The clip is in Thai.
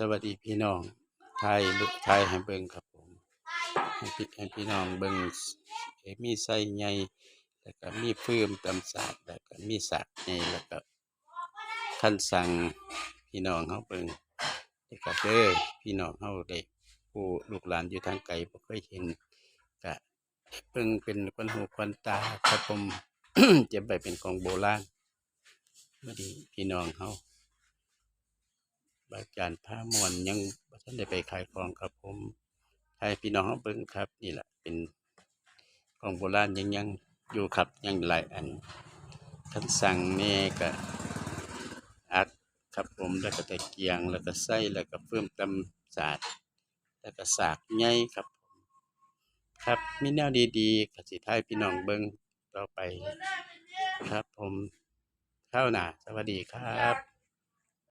สวัสดีพี่น้องไทยลุไทยให้เบิ่งครับผมให้พี่ให้พี่น้องเบิ่งเอมีไส้ใหญ่แล้วก็มีฟืมตำสาดแล้วก็มีสากใหญ่แล้วก็คันสั่งพี่น้องเฮาเบิ่งแล้วก็เด้อพี่น้องเฮาได้ผู้ลูกหลานอยู่ทางไกลบ่เคยเห็นก็เบิ่งเป็นคนหูคนตาครับผมเก็บไว้เป็นของโบราณบ่ดีพี่น้องเฮา บาจารย์ผ้ามวนยังบ่ทันได้ไปขายของครับผมให้พี่น้องเบิ่งครับ นี่แหละเป็นของโบราณยังยังอยู่ครับยังหลายอันคันสั่งแน่ก็อัดครับผมแล้วก็ตะเกียงแล้วก็ไส้แล้วก็เพิ่มตำสาดแล้วก็สากใหญ่ครับผมครับมีแนวดีๆก็สิท้ายพี่น้องเบิ่งต่อไป ครับผมข้าวหนาสวัสดีครับ